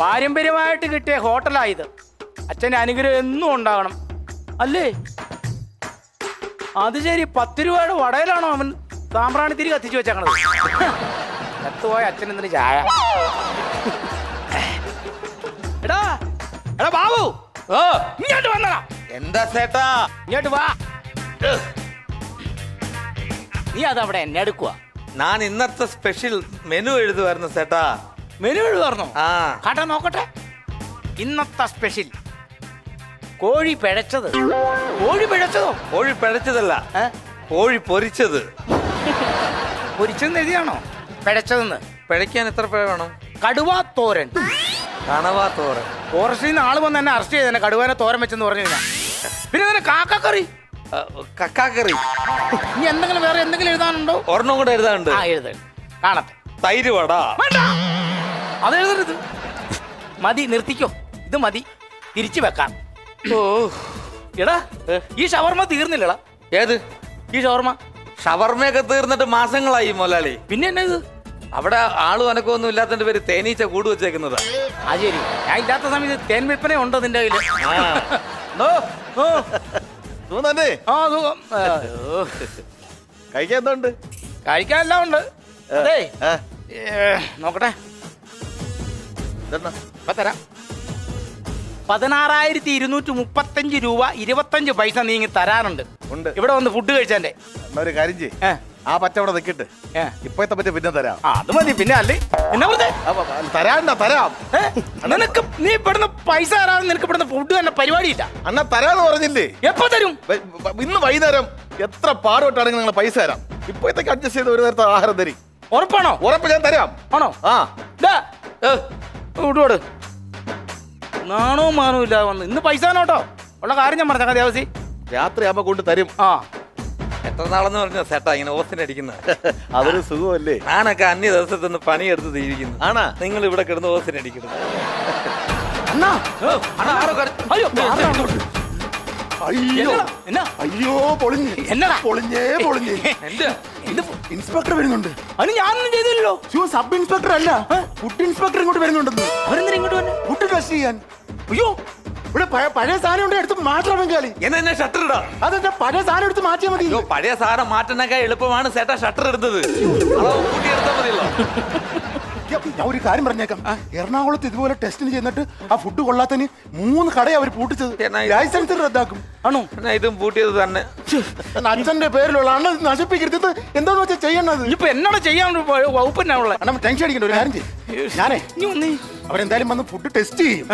പാരമ്പര്യമായിട്ട് കിട്ടിയ ഹോട്ടലായത്. അച്ഛന്റെ അനുഗ്രഹം എന്നും ഉണ്ടാകണം. അല്ലേ? അത് ശരി പത്ത് രൂപയുടെ വടയിലാണോ അവൻ സാമ്പ്രാണിത്തിരി കത്തിച്ചു വെച്ചേക്കണത്? കത്തുപോയ അച്ഛൻ എന്തിന് ചായ? എടാ എടാ ബാബു ഓ ഇങ്ങോട്ട് വന്നടാ. എന്താ ചേട്ടാ ഇങ്ങോട്ട് വാ. നീ അതവിടെ എന്നെ എടുക്കുക ഞാൻ ഇന്നത്തെ സ്പെഷ്യൽ മെനു എഴുതുമായിരുന്നു ചേട്ടാ മെനു എഴുതാർന്നോ ആ. കാട്ടാ നോക്കട്ടെ. ഇന്നത്തെ സ്പെഷ്യൽ കോഴി പിഴച്ചത്. കോഴി പിഴച്ചതോ? കോഴി പിഴച്ചതല്ല. ഏ? കോഴി പൊരിച്ചത്. പൊരിച്ചെന്ന് എഴുതിയാണോ? പിഴച്ചതെന്ന്. പിഴയ്ക്കാൻ എത്ര പിഴ വേണം? കടുവാ തോരൻ. കണവാ തോരൻ. ഫോറസ്റ്റിൽ നിന്ന് ആൾ വന്ന് എന്നെ അറസ്റ്റ് ചെയ്തന്നെ കടുവാനെ തോരൻ വെച്ചെന്ന് പറഞ്ഞു കഴിഞ്ഞാൽ പിന്നെ തന്നെ കാക്കക്കറി. ആ, കക്കാക്കറി. ഇനി എന്തെങ്കിലും വേറെ എന്തെങ്കിലും എഴുതാനുണ്ടോ? ഒരെണ്ണം കൂടെ എഴുതാനുണ്ട്. ആ എഴുത. കാണട്ടെ. തൈര് വട. വേണ്ട. അത് എഴുതരുത് മതി നിർത്തിക്കോ. ഇത് മതി. തിരിച്ചു വെക്കാം. ഓ. എടാ ഈ ഷവർമ തീർന്നില്ലടാ. ഏത്? ഈ ഷവർമ. ഷവർമയൊക്കെ തീർന്നിട്ട് മാസങ്ങളായി മൊലാളി പിന്നെ എന്നാ ഇത്? അവിടെ ആളും അനക്കൊന്നും ഇല്ലാത്തതിന്റെ പേര് തേനീച്ച കൂട് വെച്ചേക്കുന്നതാ. ആ ശരി. ഞാൻ ഇല്ലാത്ത സമയത്ത് തേൻ വിൽപ്പന ഉണ്ടോ നിന്റെ കയ്യിൽ? ആ. ഓ, ഓ, തോന്നേ ആ സുഖം ആ, ഓ. കഴിക്കാൻ എന്തുണ്ട്? കഴിക്കാൻ എല്ലാം ഉണ്ട്. അതെ. നോക്കട്ടെ. തരാം പതിനാറായിരത്തി ഇരുന്നൂറ്റി മുപ്പത്തഞ്ച് രൂപ ഇരുപത്തഞ്ച് പൈസ നീങ്ങി തരാനുണ്ട് ഉണ്ട്. ഇവിടെ വന്ന് ഫുഡ് കഴിച്ചാന്റെ ഒരു കാര്യം ആ പച്ചവട നിൽക്കട്ട് ഏ. ഇപ്പോഴത്തെ പറ്റി പിന്നെ തരാം. അത് മതി പിന്നെ അല്ലേ? എന്നാ പറഞ്ഞേ തരാണ്ട തരാം. നിനക്ക് നീ ഇവിടുന്ന് പൈസ തരാതെ നിനക്ക് ഇവിടുന്ന് ഫുഡ് തന്നെ പരിപാടിയില്ല. അണ്ണ തരാന്ന് പറഞ്ഞില്ലേ? എപ്പോ തരും? ഇന്ന് വൈകുന്നേരം എത്ര പാടുപെട്ടാണെങ്കിൽ നിങ്ങൾ പൈസ തരാം. ഇപ്പോഴത്തേക്ക് അഡ്ജസ്റ്റ് ചെയ്ത് ഒരു നേരത്തെ ആഹാരം തരി. ഉറപ്പാണോ? ഉറപ്പ് ഞാൻ തരാം. ആണോ? ആ. വിടുവോട് നാണോ മാനോ ഇല്ല വന്ന്. ഇന്ന് പൈസ നോട്ടോ ഉള്ള കാര്യം ഞാൻ പറഞ്ഞ ദേവസി. രാത്രി ആകുമ്പോ കൊണ്ട് തരും. ആ. എത്ര നാളെന്ന് പറഞ്ഞ സെട്ടാ ഇങ്ങനെ ഓസിന് അടിക്കുന്ന അതൊരു സുഖമല്ലേ? ഞാനൊക്കെ അന്യ ദിവസത്തിൽ നിന്ന് പണിയെടുത്ത് തീരിക്കുന്നു ആണാ? നിങ്ങൾ ഇവിടെ കിടന്ന് ഓസിന് അടിക്കുന്നു അണ്ണാ, ആരോ കര- അയ്യോ അയ്യോ? എന്നാ? പൊളിഞ്ഞ്. എന്നടാ പൊളിഞ്ഞേ പൊളിഞ്ഞ്. എന്റെ ഇത് ഇൻസ്പെക്ടർ വരുന്നുണ്ട്. അതിന് ഞാനൊന്നും ചെയ്തില്ലല്ലോ. ഷോ സബ് ഇൻസ്പെക്ടർ അല്ല. ഫുഡ് ഇൻസ്പെക്ടർ ഇങ്ങോട്ട് വരുന്നുണ്ടെന്ന്. അവരെന്തിനാ ഇങ്ങോട്ട് വന്നെ? ഫുഡ് ടെസ്റ്റ് ചെയ്യാൻ. അയ്യോ. ഇവിടെ പഴയ സാധനം ഉണ്ട് എടുത്ത് മാറ്റണം ബംഗാളി എന്നെ എന്നെ ഷട്ടർ ഇടാ. അതെന്താ പഴയ സാധനം എടുത്ത് മാറ്റിയാൽ മതി? പഴയ സാധനം മാറ്റുന്നൊക്കെ എളുപ്പമാണ് സേട്ടാ ഷട്ടർ എടുത്തത് അളവ് കൂട്ടിയെടുത്താൽ മതിയല്ലോ. ഞാൻ ഒരു കാര്യം പറഞ്ഞേക്കാം. എറണാകുളത്ത് ഇതുപോലെ ടെസ്റ്റിന് ചെന്നിട്ട് ആ ഫുഡ് കൊള്ളാത്തതിന് മൂന്ന് കടയെ അവർ പൂട്ടിച്ചത്? ലൈസൻസ് റദ്ദാക്കും. ആണോ? എന്നാ ഇതും പൂട്ടിയത് തന്നെ. അച്ഛന്റെ പേരിലുള്ള അണ്ണ നശിപ്പിക്കരുത്. എന്താന്ന് വെച്ചാൽ ചെയ്യണത് ഇപ്പൊ എന്നാണ് ചെയ്യാൻ വകുപ്പ് എന്നാ ഉള്ളത് അണ്ണ ടെൻഷൻ അടിക്കണ്ട ഒരു കാര്യം ചെയ്യും. ഞാനേ അവരെന്തായാലും വന്ന് ഫുഡ് ടെസ്റ്റ് ചെയ്യും.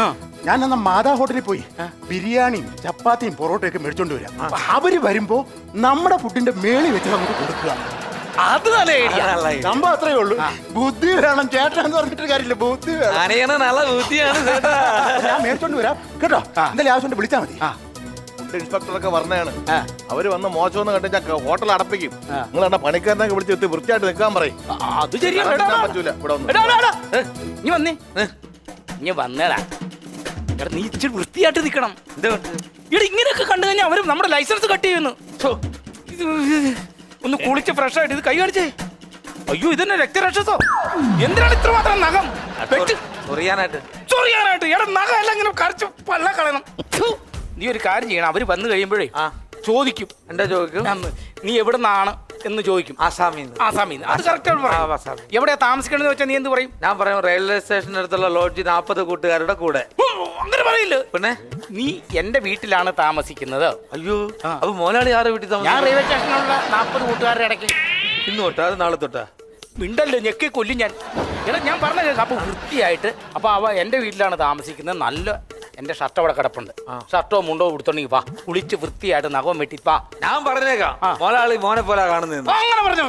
ഞാൻ അന്ന് മാതാ ഹോട്ടലിൽ പോയി ബിരിയാണിയും ചപ്പാത്തിയും പൊറോട്ടയൊക്കെ മേടിച്ചോണ്ട് വരാം. അവർ വരുമ്പോ നമ്മുടെ ഫുഡിന്റെ മേളി വെച്ച് നമുക്ക് കൊടുക്കുക. അത് നല്ല ഐഡിയ സംഭവം അത്രേ ഉള്ളൂ. ബുദ്ധി വേണം ചേട്ടാന്ന് പറഞ്ഞിട്ട് കാര്യമില്ല ബുദ്ധി വേണം. നല്ല ബുദ്ധിയാണ് ചേട്ടാ. ഞാൻ മേടിച്ചോണ്ട് വരാം. കേട്ടോ? എന്തായാലും ആവശ്യം വിളിച്ചാൽ മതി. ഫുഡ് ഇൻസ്പെക്ടറൊക്കെ പറഞ്ഞാണ്. അവർ വന്ന് മോശമെന്ന് കണ്ടു ഞാൻ ഹോട്ടൽ അടപ്പിക്കും. നിങ്ങൾ എന്നാ പണിക്കാരനൊക്കെ വിളിച്ച് എത്തി വൃത്തിയായിട്ട് നിൽക്കാൻ പറയും. അത് പറ്റൂല. ഇവിടെ. നീ വന്നേ. നീ വന്നേടാ. എടാ നീ ഇച്ചിരി വൃത്തിയായിട്ട് നിൽക്കണം. എന്താ പറ്റുക? ഇവിടെ ഇങ്ങനെയൊക്കെ കണ്ടു കഴിഞ്ഞാൽ അവർ നമ്മുടെ ലൈസൻസ് കട്ട് ചെയ്യുന്നു. ഒന്ന് കുളിച്ച് ഫ്രഷ് ആയിട്ട് ഇത് കൈ കാണിച്ചേ. അയ്യോ ഇതന്നെ രക്തരക്ഷസോ? എന്തിനാണ് ഇത്രമാത്രം നഖം? ചൊറിയാനായിട്ട്. ചൊറിയാനായിട്ട്. എടാ നഖം എല്ലാം ഇങ്ങനെ കരച്ച് പല്ല കളയണം. നീ ഒരു കാര്യം ചെയ്യണം. അവർ വന്നു കഴിയുമ്പോഴേ ആ. ചോദിക്കും. എന്താ ചോദിക്കും? നീ എവിടെ നിന്നാണ് എന്ന് ചോദിക്കും. ആസാമിന്ന്. ആസാമിന്ന്. അത് കറക്റ്റ് പറയും. ആസാമി. എവിടെയാ താമസിക്കണമെന്ന് വെച്ചാൽ നീ എന്ത് പറയും? ഞാൻ പറയും റെയിൽവേ സ്റ്റേഷന്റെ അടുത്തുള്ള ലോഡ്ജ് നാൽപ്പത് കൂട്ടുകാരുടെ കൂടെ. അങ്ങനെ പറയില്ല? പിന്നെ? നീ എന്റെ വീട്ടിലാണ് താമസിക്കുന്നത്. അയ്യോ അപ്പൊ മോലാളി ആറ് വീട്ടിൽ ഞാൻ റെയിൽവേ സ്റ്റേഷനിലുള്ള നാൽപ്പത് കൂട്ടുകാരുടെ ഇടയ്ക്ക്. ഇന്ന് തൊട്ടാ അത് നാളെ തൊട്ടാ? മിണ്ടല്ലോ ഞെക്കി കൊല്ലും ഞാൻ. എടാ ഞാൻ പറഞ്ഞ കേൾക്കാം അപ്പൊ വൃത്തിയായിട്ട്. അപ്പൊ അവ എന്റെ വീട്ടിലാണ് താമസിക്കുന്നത്. നല്ല എന്റെ ഷർട്ട് അവിടെ കിടപ്പുണ്ട്. ഷർട്ടോ മുണ്ടോ കൊടുത്തോണ്ടെങ്കിൽ വാ. കുളിച്ച് വൃത്തിയായിട്ട് നഖം വെട്ടി വാ. ഞാൻ പറഞ്ഞേക്കാം. മോനാളി മോനെ പോലെ കാണുന്നത് അങ്ങനെ പറഞ്ഞു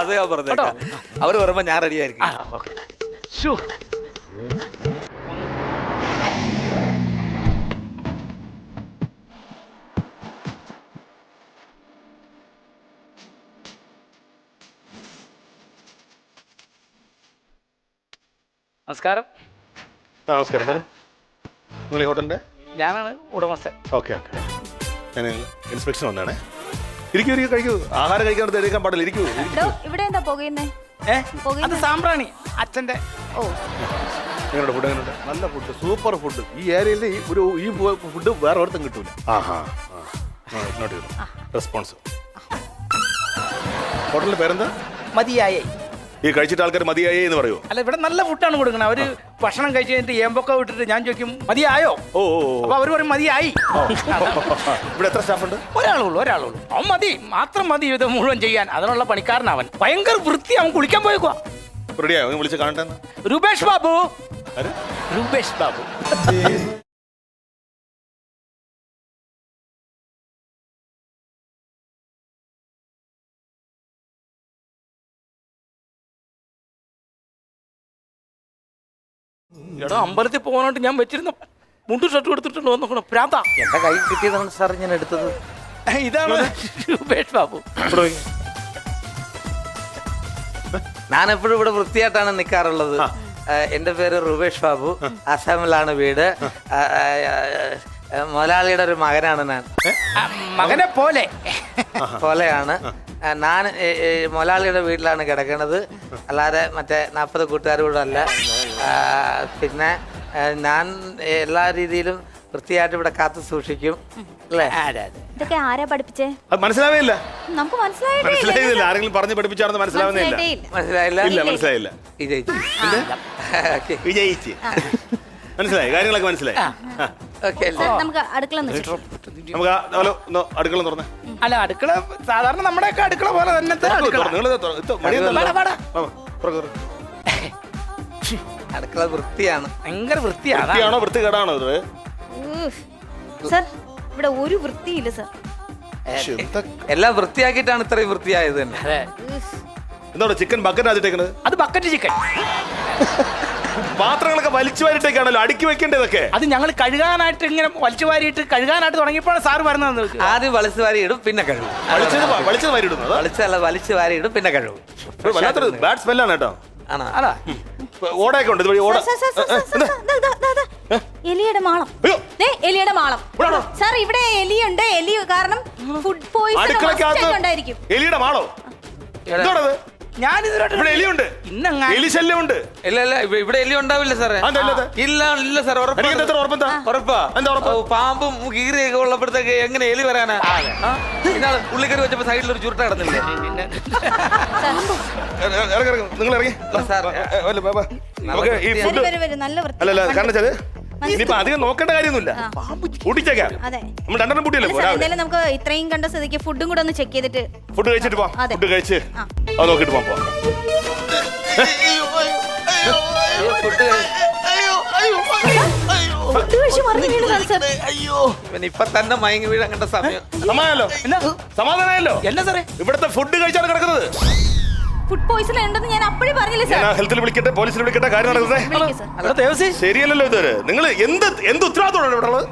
അത് ഞാൻ പറഞ്ഞേക്കാം. അവർ പറയുമ്പോ ഞാൻ റെഡി ആയിരിക്കും. നമസ്കാരം. നമസ്കാരം. നിങ്ങൾ ഈ ഹോട്ടലിന്റെ? ഞാനാണ് ഉടമസ്ഥൻ. Okay okay. ഞാൻ ഇൻസ്പെക്ഷൻ വന്നാണേ ഇരിക്കൂ ഇരിക്കൂ കഴിക്കൂ. ആഹാരം കഴിക്കാൻ എടുക്കാൻ പാടില്ല. ഇരിക്കൂ എടോ ഇവിടെ എന്താ പുകയുന്നേ? ഏ? അത് സാമ്പ്രാണി അച്ഛന്റെ ഓ. നിങ്ങളുടെ ഫുഡ് എങ്ങനെയുണ്ട്? നല്ല ഫുഡ് സൂപ്പർ ഫുഡ് ഈ ഏരിയയിൽ ഈ ഒരു ഈ ഫുഡ് വേറെ ഒരിടത്തും കിട്ടൂല. ആഹാ. നോട്ട് ചെയ്തു റെസ്പോൺസ് ഹോട്ടലിന്റെ പേരെന്താ? മതിയായേ. ഈ കഴിച്ചിട്ട് ആൾക്കാർ മതിയായേ എന്ന് പറയൂ. അല്ല ഇവിടെ നല്ല ഫുഡാണ് കൊടുക്കുന്നത്. അവർ ഭക്ഷണം കഴിച്ച് കഴിഞ്ഞിട്ട് ഏമ്പൊക്കെ വിട്ടിട്ട് ഞാൻ ചോദിക്കും മതിയായോ? ഓ ഓ ഓ. അപ്പൊ അവർ പറയും മതിയായി. ഇവിടെ എത്ര സ്റ്റാഫ് ഉണ്ട്? ഒരാളുള്ളൂ ഒരാളുള്ളൂ. അവൻ മതി മാത്രം മതി ഇത് മുഴുവൻ ചെയ്യാൻ. അതിനുള്ള പണിക്കാരനവൻ ഭയങ്കര വൃത്തി അവൻ കുളിക്കാൻ പോയേക്കുക റെഡിയായോ വിളിച്ച് കാണട്ടെ. രൂപേഷ് ബാബു. ആര്? രൂപേഷ് ബാബു. എടാ അമ്പലത്തിൽ പോകാനായിട്ട് ഞാൻ വെച്ചിരുന്ന മുണ്ടു ഷർട്ട് എടുത്തിട്ടുണ്ട് നോക്കണം പ്രാന്ത. എന്റെ കൈ കിട്ടിയതാണ് സാർ ഞാൻ എടുത്തത്. ഇതാണ്. രൂപേഷ് ബാബു. ഇവിടെ ഞാൻ എപ്പോഴും ഇവിടെ വൃത്തിയായിട്ടാണ് നിൽക്കാറുള്ളത് എന്റെ പേര് റുപേഷ് ബാബു. അസാമിലാണ് വീട്. മൊലാളിയുടെ മുതലാളിയുടെ ഒരു മകനാണ് ഞാൻ. മകനെ പോലെ. പോലെയാണ്. ഞാൻ മൊലാളിയുടെ മുതലാളിയുടെ വീട്ടിലാണ് കിടക്കുന്നത് അല്ലാതെ മറ്റേ നാൽപ്പത് കൂട്ടുകാരോടല്ല പിന്നെ ഞാൻ എല്ലാ രീതിയിലും വൃത്തിയായിട്ട് ഇവിടെ കാത്തു സൂക്ഷിക്കും. അല്ലേ? ഇതൊക്കെ ആരാ പഠിപ്പിച്ചേ? അത് മനസ്സിലാവേ ഇല്ല. നമുക്ക്. മനസ്സിലായില്ല. ആരെങ്കിലും പറഞ്ഞ് പഠിപ്പിച്ചാണെന്ന് മനസ്സിലാവുന്നേ ഇല്ല. ഇല്ല. മനസ്സിലായില്ല? ഇല്ല മനസ്സിലായില്ല. വിജയിച്ചു. വിജയിച്ച്. മനസ്സിലായി. കാര്യങ്ങളൊക്കെ മനസ്സിലായി. നമുക്ക് അടുക്കള നമുക്ക് ഹലോ ഒന്ന് അടുക്കള തുറന്നേ. അല്ല അടുക്കള സാധാരണ നമ്മുടെയൊക്കെ അടുക്കള പോലെ തന്നെ അടുക്കള. അടുക്കള വൃത്തിയാണ്. ഭയങ്കര വൃത്തിയാണ് വൃത്തിയാണോ വൃത്തികേടാണോ ഇത്? സർ സാർ ഇവിടെ ഒരു വൃത്തിയില്ല സർ. എല്ലാം വൃത്തിയാക്കിയിട്ടാണ് ഇത്രയും വൃത്തിയായത് തന്നെ. അതെ. എന്താണ് ചിക്കൻ ബക്കറ്റ് ആദ്യത്തേക്കണത് അത് ബക്കറ്റ് ചിക്കൻ. പാത്രങ്ങളൊക്കെ വലിച്ചു വാരിട്ടേക്കാണല്ലോ അടുക്കി വെക്കേണ്ടതൊക്കെ അത് ഞങ്ങൾ കഴുകാനായിട്ട് ഇങ്ങനെ വലിച്ചു വാരിയിട്ട് കഴുകാനായിട്ട് തുടങ്ങിയപ്പോഴാണ് സാറ് വരുന്നത് ആദ്യം വലിച്ചു വാരി ഇടും പിന്നെ കഴുകും. വലിച്ചത് വ- വലിച്ചത് വാരിടുന്നു അതാ വലിച്ചല്ല വലിച്ചു വാരി ഇടും പിന്നെ കഴുകും. വല്ലാത്തൊരു ബാഡ് സ്മെല്ലാണ് കേട്ടോ. ആണോ? അതാ. ഓടയൊക്കെ ഉണ്ട് ഇതുവഴി ഓട. Sir, sir, sir, sir, sir, sir, ദാ, ദാ, ദാ, ദാ. എലിയുടെ മാളം. അയ്യോ. ദേ, എലിയുടെ മാളം. ഇവിടാണോ? സാർ ഇവിടെ എലിയുണ്ട്. എലി കാരണം ഫുഡ് പോയിസൺ അടുക്കളക്കകത്ത് ഉണ്ടായിരിക്കും. എലിയുടെ മാളോ? എന്താണത് ഞാൻ ഇവിടെ എലിയുണ്ട്. എലി ശല്യമുണ്ട് ഇല്ല ഇല്ല ഇവ- ഇവിടെ എലി ഉണ്ടാവില്ല സാറേ. അതെന്താ ഇല്ലാത്തെ? ഇല്ല ഇല്ല സാർ എനിക്ക് എത്ര ഉറപ്പെന്താ ഉറപ്പാ. എന്താ ഉറപ്പ്? ഓ, പാമ്പും കീറിയൊക്കെ ഉള്ളപ്പോഴത്തേക്ക് എങ്ങനെ എലി വരാനാ ആ? ഇന്നാൾ ഉള്ളിക്കറി വെച്ചപ്പോ സൈഡിൽ ഒരു ചുരുട്ട കിടന്നില്ലേ? ഇറങ്ങി ഇറങ്ങി. നിങ്ങൾ ഇറങ്ങി. സാർ, ഏ, ഏ, വല്ല, വാ, വാ. നമുക്ക് ഈ വരും ഫുഡ് വരും വരും നല്ല വൃത്തി അല്ലല്ല കാരണം വെച്ചാൽ. ഇനിയിപ്പോ അധികം നോക്കേണ്ട കാര്യമൊന്നുമില്ല. കൂട്ടിച്ചേക്കാം. അതെ. നമ്മൾ രണ്ടെണ്ണം കൂട്ടിയല്ലേ അല്ല സാർ, രാവിലെ എന്തായാലും നമുക്ക് ഇത്രയും കണ്ട സ്ഥിതിക്ക് ഫുഡും കൂടെ ഒന്ന് ചെക്ക് ചെയ്തിട്ട് ഫുഡ് കഴിച്ചിട്ട് പോവാം. അതെ. ഫുഡ് കഴിച്ച്. ആ. അത് നോക്കിട്ട് ഇവൻ ഇപ്പൊ തന്നെ മയങ്ങി വീഴാൻ കണ്ട സമയം സമാധാനല്ലോ എന്നാ സമാധാനമല്ലോ എന്നാ സാറേ? ഇവിടുത്തെ ഫുഡ് കഴിച്ചാണ് കിടക്കുന്നത്. ഫുഡ് പോയിസൺ ഉണ്ടെന്ന് ഞാൻ അപ്പോഴേ പറഞ്ഞില്ലേ ഞാൻ സാർ? ഹെൽത്തിൽ വിളിക്കട്ടെ പോലീസിൽ വിളിക്കട്ടെ കാര്യം ശരിയല്ലല്ലോ ഇതുവരെ. നിങ്ങൾ എന്ത് എന്ത് ഉത്തരവാദിത്തമാണ് ഇവിടെ ഉള്ളത്?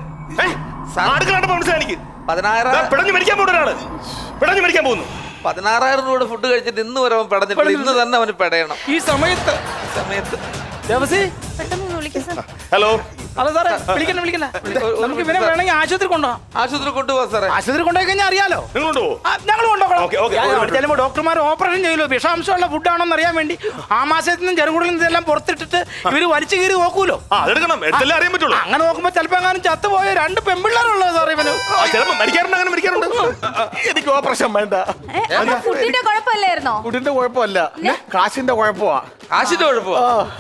അടുക്കളാണ്ട് മനസ്സിലായി എനിക്ക്. പതിനാറായിരം പിടഞ്ഞു മരിക്കാൻ പോകുന്ന ഒരാൾ. പിടഞ്ഞു മരിക്കാൻ പോകുന്നു. പതിനാറായിരം രൂപയുടെ ഫുഡ് കഴിച്ചിട്ട് ഇന്ന് വരെ അവൻ പെടഞ്ഞിട്ട് ഇന്ന് തന്നെ അവന് പെടയണം. ഈ സമയത്ത് സമയത്ത്. ഹലോ. അല്ല സാറേ വിളിക്കണ്ട വിളിക്കണ്ട. നമുക്ക് ഇവനെ വേണമെങ്കിൽ ആശുപത്രി കൊണ്ടുപോകാം. ആശുപത്രി കൊണ്ടുപോകാം സാറേ. ആശുപത്രി കൊണ്ടുപോയി കഴിഞ്ഞാൽ അറിയാലോ ഞങ്ങൾ കൊണ്ടുപോകണം. ഡോക്ടർമാർ ഓപ്പറേഷൻ ചെയ്യലോ? വിഷാംശമുള്ള ഫുഡാണോന്ന് അറിയാൻ വേണ്ടി ആ മാസത്തിൽ നിന്നും ചെറുകുടിൽ നിന്നും എല്ലാം പുറത്തിട്ടിട്ട് ഇവർ വലിച്ചു കീറി നോക്കൂലോ? ആ അതെടുക്കണം. എടുത്തല്ലേ അറിയാൻ പറ്റുള്ളൂ. അങ്ങനെ നോക്കുമ്പോ ചിലപ്പോ എങ്ങാനും ചത്തുപോയ രണ്ട് പെമ്പിള്ളേരുള്ളത് സാറേ ഇവന്. ആ, ചിലപ്പോ മരിക്കാറുണ്ട് അങ്ങനെ മരിക്കാറുണ്ട്. എനിക്ക് ഓപ്പറേഷൻ വേണ്ട. കുഴപ്പമില്ലായിരുന്നോ? ഫുഡിന്റെ കുഴപ്പമല്ല. കാശിന്റെ കുഴപ്പമാ. കാശിന്റെ കുഴപ്പമോ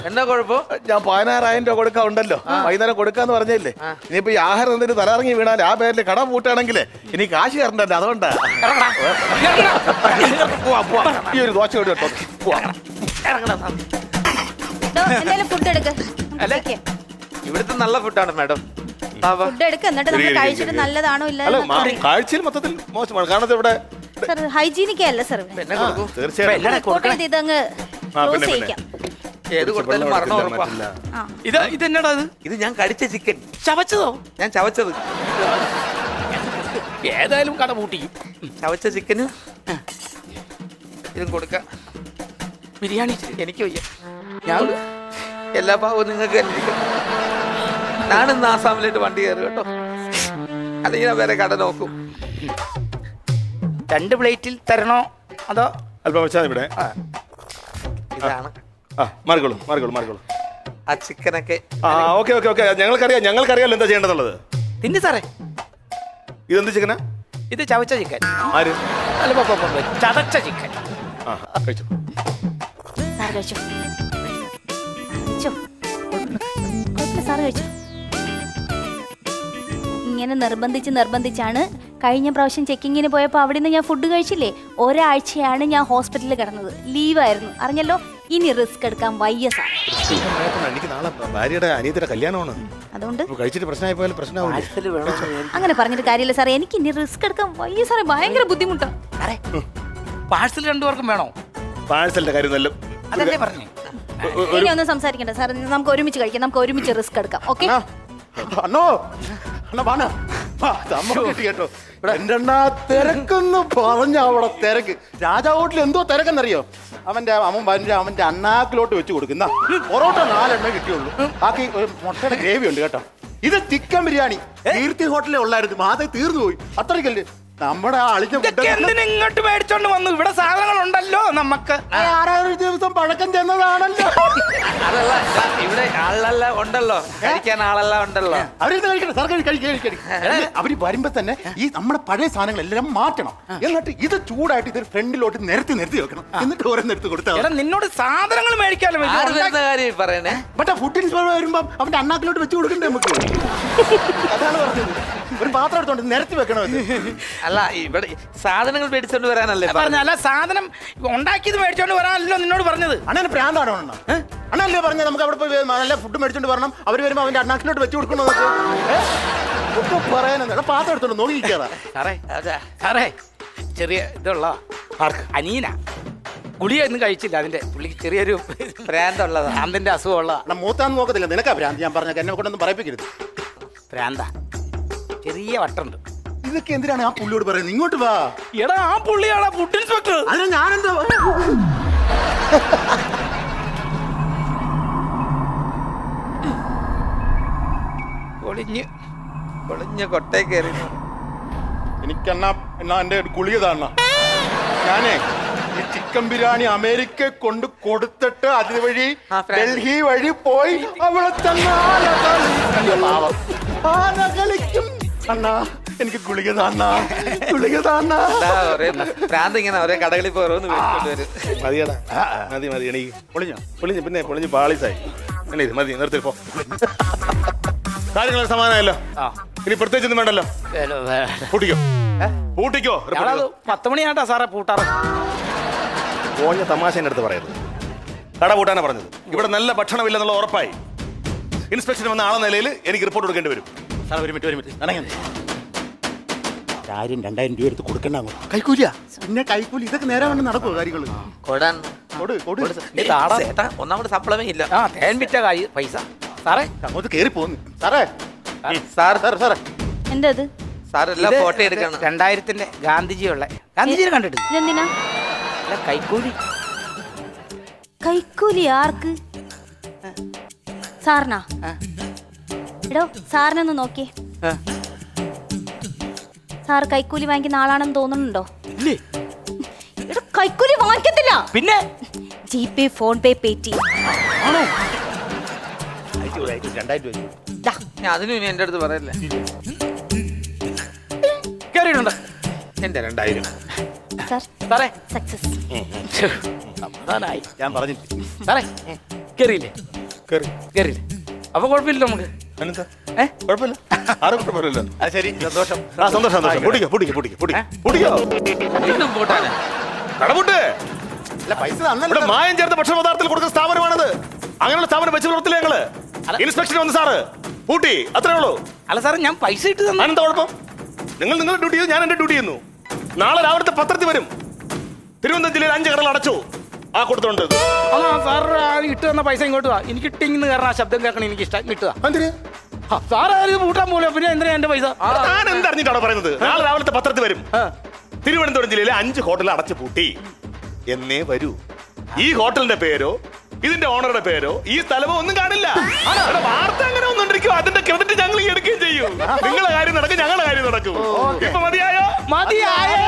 എന്നാ കുഴപ്പം? ഞാൻ പതിനാറായിരം രൂപ കൊടുക്കാൻ ഉണ്ടല്ലോ. വൈകുന്നേരം കൊടുക്കാന്ന് പറഞ്ഞില്ലേ? ഇനിയിപ്പോ ഈ ആഹാരം എന്തെങ്കിലും തലറങ്ങി വീണാൽ ആ പേരിൽ കട പൂട്ടാണെങ്കിൽ ഇനി കാശ് കയറണ്ടല്ലോ അതുകൊണ്ടാ. ഈ ഒരു ദോശ കൂടി കേട്ടോ എന്തായാലും ഫുഡ് എടുക്ക്. ഇവിടുത്തെ നല്ല ഫുഡാണ് മാഡം. ഫുഡ് എടുക്ക് എന്നിട്ട് നമ്മൾ കഴിച്ചിട്ട്. നല്ലതാണോ അല്ല കാഴ്ചയിൽ മൊത്തത്തിൽ മോശമാണ്. കാരണം ഇവിടെ സാർ ഹൈജീനിക് അല്ല സർ പിന്നെ കൊടുക്കും? ഇതങ്ങ് ആ, ക്ലോസ് പിന്നെ, ചെയ്യിക്കാം. ഏത് കൊടുത്താലും മരണം ഉറപ്പാ. ആ. ഇത് ഇതെന്നടാ ഇത്? ഇത് ഞാൻ കടിച്ച ചിക്കൻ ചവച്ചതോ? ഞാൻ ചവച്ചത്. ഏതായാലും കട പൂട്ടി. ചവച്ച ചിക്കന് ഇതും കൊടുക്കാം. ബിരിയാണി എനിക്ക് വയ്യ. ഞാൻ എല്ലാ ഭാവവും നിങ്ങൾക്ക്. ഞാനിന്ന് ആസാമിലേക്ക് വണ്ടി കയറി കേട്ടോ. അല്ലെങ്കിൽ ഞാൻ വേറെ കട നോക്കും. രണ്ട് പ്ലേറ്റിൽ തരണോ? അതോ? അല്പം വെച്ചാൽ ഇവിടെ. ഇതാണ്. ആ മാറിക്കോളൂ മാറിക്കോളൂ മാറിക്കോളൂ. ആ ചിക്കനൊക്കെ ആ ഓക്കെ ഓക്കെ ഓക്കെ. ഞങ്ങൾക്കറിയാം ഞങ്ങൾക്കറിയാലോ എന്താ ചെയ്യേണ്ടതുള്ളത്. തിന്നി സാറേ. ഇതെന്ത് ചിക്കനാ? ഇത് ചവച്ച ചിക്കൻ. ആര്? അല്ല പോ, പോ, പോ, പോ. ചതച്ച ചിക്കൻ. ആ കഴിച്ചു. സാർ കഴിച്ചോ? കഴിച്ചോ? കുഴപ്പമില്ല സാർ കഴിച്ചോ? ഇങ്ങനെ നിർബന്ധിച്ച് നിർബന്ധിച്ചാണ് കഴിഞ്ഞ പ്രാവശ്യം ചെക്കിങ്ങിന് പോയപ്പോൾ അവിടെ നിന്ന് ഞാൻ ഫുഡ് കഴിച്ചില്ലേ? ഒരാഴ്ചയാണ് ഞാൻ ഹോസ്പിറ്റലിൽ കിടന്നത്. ലീവായിരുന്നു അറിഞ്ഞല്ലോ? ഇനി റിസ്ക് എടുക്കാൻ വയ്യ സാർ. എനിക്ക് നാളെ ഭാര്യയുടെ കല്യാണമാണ്. അതുകൊണ്ട്? കഴിച്ചിട്ട് പ്രശ്നമായി പോയാലും അങ്ങനെ പറഞ്ഞിട്ട് കാര്യമില്ല സാറേ. എനിക്ക് ഇനി റിസ്ക് എടുക്കാൻ വയ്യ സാറേ. ഭയങ്കര ബുദ്ധിമുട്ടാണ് പാഴ്സൽ രണ്ടുപേർക്കും വേണോ? പാഴ്സലിന്റെ കാര്യം നല്ല അതല്ലേ പറഞ്ഞു. ഇനി ഒന്നും സംസാരിക്കണ്ട സാർ നമുക്ക് ഒരുമിച്ച് കഴിക്കാം. നമുക്ക് ഒരുമിച്ച് റിസ്ക് എടുക്കാം. ഓക്കെ അണ്ണോ. അണ്ണ. വാണ കിട്ടി തിരക്കെന്ന് പറഞ്ഞ അവിടെ തിരക്ക്. രാജാ ഹോട്ടലിൽ എന്തോ തിരക്കെന്നറിയോ? അവന്റെ അമ്മ വന്നിട്ട് അവന്റെ അണ്ണാക്കിലോട്ട് വെച്ച് കൊടുക്കുന്ന പൊറോട്ട നാലെണ്ണ കിട്ടിയുള്ളൂ. ബാക്കി ഒരു മുട്ടയുടെ ഗ്രേവി ഉണ്ട് കേട്ടോ. ഇത് ചിക്കൻ ബിരിയാണി. കീർത്തി ഹോട്ടലിൽ ഉള്ളായിരുന്നു. മാതെ തീർന്നു പോയി. അത്രയ്ക്കല്ലേ? നമ്മുടെ അളിഞ്ഞ ഇതൊക്കെ ഇങ്ങോട്ട് മേടിച്ചോണ്ട് വന്നു? ഇവിടെ സാധനങ്ങൾ ഉണ്ടല്ലോ നമുക്ക് ആറായിരം ദിവസം പഴക്കം ചെന്നതാണല്ലോ. അതല്ല ദാ ഇവിടെ ആളെല്ലാം ഉണ്ടല്ലോ. കഴിക്കാൻ ആളെല്ലാം ഉണ്ടല്ലോ. അവരിത് കഴിക്കണം സാർ കഴി- കഴി- കഴി- കഴി. അല്ല, അവർ വരുമ്പോ തന്നെ ഈ നമ്മുടെ പഴയ സാധനങ്ങൾ എല്ലാം മാറ്റണം എന്നിട്ട് ഇത് ചൂടായിട്ട് ഇതൊരു ഫ്രണ്ടിലോട്ട് നിരത്തി നിരത്തി വെക്കണം. എന്നിട്ട് ഓരോ എടുത്ത് കൊടുത്താൽ എടാ നിന്നോട് സാധനങ്ങൾ മേടിക്കാലോ ഇത് ആര് വരുന്ന കാര്യം പറയണേ? മറ്റേ ഫുഡ് ഇൻസ്പെക്ടർ വരുമ്പോ അവന്റെ അണ്ണാക്കിലോട്ട് വെച്ച് കൊടുക്കണ്ടേ നമുക്ക്? അതാണ് പറഞ്ഞത്. ഒരു പാത്രം എടുത്തോണ്ട് നിരത്തി വെക്കണം ഇത്? അല്ല ഇവിടെ സാധനങ്ങൾ മേടിച്ചോണ്ട് വരാനല്ലേ പറഞ്ഞു അല്ല സാധനം ഉണ്ടാക്കിയത് മേടിച്ചോണ്ട് വരാനല്ലോ നിന്നോട് പറഞ്ഞത്. അണ്ണന് പ്രാന്താണോ അണ്ണ? അണ്ണല്ലേ പറഞ്ഞത്? നമുക്ക് അവിടെ പോയി നല്ല ഫുഡ് മേടിച്ചോണ്ട് വരണം. അവർ വരുമ്പോ അവന്റെ അണ്ണാക്കിലോട്ട് വെച്ച് കൊടുക്കണോ ഒക്കെ പറയാനെന്താ പാത്രം എടുത്തോണ്ട് നോക്കിയിരിക്കാതാ സാറേ അതാ. സാറേ ചെറിയ ഇതുള്ള അനീന. ഗുളിയൊന്നും കഴിച്ചില്ല അതിന്റെ. പുള്ളിക്ക് ചെറിയൊരു ഭ്രാന്തുള്ളതാ ഭ്രാന്തിന്റെ അസുഖമുള്ള അണ്ണ മൂത്താന്ന് നോക്കത്തില്ല. നിനക്കാ ഭ്രാന്ത് ഞാൻ പറഞ്ഞ എന്നെ കൊണ്ടൊന്നും പറയിപ്പിക്കരുത്. ഭ്രാന്ത ചെറിയ വട്ടുണ്ട് ഇതൊക്കെ എന്തിനാണ് ആ പുള്ളിയോട് പറയുന്നത്? ഇങ്ങോട്ട് വാ. എടാ ആ പുള്ളിയാണ് ഫുഡ് ഇൻസ്പെക്ടർ ഞാൻ ഞാനെന്താ? ഒളിഞ്ഞ് ഒളിഞ്ഞ കൊട്ടേ കയറി എനിക്കെന്നാ എന്നാ എന്റെ ഗുളിക താണ ഞാനേ ഈ ചിക്കൻ ബിരിയാണി അമേരിക്ക കൊണ്ട് കൊടുത്തിട്ട് അതുവഴി ഡൽഹി വഴി പോയി അവളെ തന്നെ ആ പാവം. അണ്ണാ എനിക്ക് ഗുളിക താണ്ണ ഗുളിക താണ്ണ ദാ ഒരേ ഇങ്ങനെ ഒരേ കടകളിൽ പോകുന്നു മതിയടാ. മതി മതി. എണീ പൊളിഞ്ഞോ? പൊളിഞ്ഞ് പിന്നെ പൊളിഞ്ഞ് പാളീസായി. എണീ മതി നിർത്തി പോ. കാര്യങ്ങൾ സമാധാനമല്ലോ ആ. ഇനി പ്രത്യേകിച്ചൊന്നും വേണ്ടല്ലോ. പൂട്ടിക്കോ. പൂട്ടിക്കോ പത്ത് മണിയാട്ടാ സാറേ പൂട്ടാറ്. പോഞ്ഞ തമാശ എന്റെ അടുത്ത് പറയരുത്. കട പൂട്ടാനാ പറഞ്ഞത്. ഇവിടെ നല്ല ഭക്ഷണമില്ലെന്നുള്ള ഉറപ്പായി. ഇൻസ്പെക്ഷൻ വന്ന ആളെ നിലയിൽ എനിക്ക് റിപ്പോർട്ട് കൊടുക്കേണ്ടി വരും. സാർ ഒരു മിനിറ്റ് ഒരു മിനിറ്റ്. ആയിരം രണ്ടായിരം രൂപ എടുത്ത് കൊടുക്കണ്ട അങ്ങോട്ട് കൈക്കൂലിയാ? പിന്നെ കൈക്കൂലി. ഇതൊക്കെ നേരെ കൊണ്ട് നടക്കുമോ കാര്യങ്ങൾ കൊടാൻ കൊടു കൊടു. ഈ താടാ ചേട്ടാ ഒന്നാമത് സപ്ലമേ ഇല്ല. ആ തേൻ വിറ്റ കായ് പൈസ. സാറേ? അങ്ങോട്ട് കേറി പോന്നു സാറേ. Sir sir. സാറേ എന്താ ഇത് സാർ ഫോട്ടോ എടുക്കണം. രണ്ടായിരത്തിന്റെ ഗാന്ധിജിയുള്ള. ഗാന്ധിജിയെ കണ്ടിട്ട് ഇതെന്തിനാ? അല്ല കൈക്കൂലി. കൈക്കൂലി ആർക്ക്? സാറിനാ. എടോ സാറിനൊന്ന് നോക്കിയേ. സാർ കൈക്കൂലി വാങ്ങിക്കുന്ന ആളാണെന്ന് തോന്നുന്നുണ്ടോ? ഇല്ലേ? കൈക്കൂലി വാങ്ങിക്കത്തില്ല. പിന്നെ? ജി പേ ഫോൺ പേ പേ ടി രണ്ടായിരം രൂപ ഞാൻ അതിനും ഇനി എന്റെ അടുത്ത് പറയല്ലേ? കേറിയിട്ടുണ്ട്. എന്റെ രണ്ടായിരം. സാർ സാറേ. സക്സസ് സമാധാനായി. ഞാൻ പറഞ്ഞിട്ട് സാറേ കേറിയില്ലേ? കേറി. കേറിയില്ലേ? അപ്പൊ കുഴപ്പമില്ല നമുക്ക്. മായം ചേർത്ത ഭക്ഷണ പദാർത്ഥത്തിൽ കൊടുക്കുന്ന സ്ഥാപനമാണത്. അങ്ങനെയുള്ള സ്ഥാപനം വെച്ച് പുലർത്തില്ല ഞങ്ങൾ? ഇൻസ്പെക്ഷൻ വന്നു സാറ്. പൂട്ടി അത്രേ ഉള്ളൂ. അല്ല സാറേ ഞാൻ പൈസ ഇട്ട് തന്നെ. എന്താ കുഴപ്പം? നിങ്ങൾ നിങ്ങളുടെ ഡ്യൂട്ടി ചെയ്തു ഞാൻ എന്റെ ഡ്യൂട്ടി ചെയ്യുന്നു. നാളെ രാവിലത്തെ പത്രത്തിൽ വരും. തിരുവനന്തപുരം ജില്ലയിൽ അഞ്ച് കടകൾ അടച്ചു. ആ കൊടുത്തോണ്ട്. ആ സാർ ഇട്ട് തന്ന പൈസ ഇങ്ങോട്ട് വാ. എനിക്ക് ടിങ്ങിന്ന് കാരണം ആ ശബ്ദം കേൾക്കണം എനിക്ക് ഇഷ്ടം. കിട്ടുക എന്തിന്? സാറ് ഇത് പൂട്ടാൻ പോലെ പിന്നെ എന്തിനാ എന്റെ പൈസ? എന്തറിഞ്ഞിട്ടാണോ പറയുന്നത്? നാളെ രാവിലത്തെ പത്രത്തിൽ വരും. തിരുവനന്തപുരം ജില്ലയിലെ അഞ്ച് ഹോട്ടൽ അടച്ചു പൂട്ടി. എന്നേ വരൂ. ഈ ഹോട്ടലിന്റെ പേരോ ഇതിന്റെ ഓണറുടെ പേരോ ഈ സ്ഥലമോ ഒന്നും കാണില്ല. വാർത്ത അങ്ങനെ ഒന്നുണ്ടിരിക്കും അതിന്റെ ക്രെഡിറ്റ് ഞങ്ങൾ എടുക്കുകയും ചെയ്യും. നിങ്ങളെ കാര്യം നടക്കും ഞങ്ങളുടെ കാര്യം നടക്കും. ഇപ്പൊ മതിയായോ? മതിയായേ.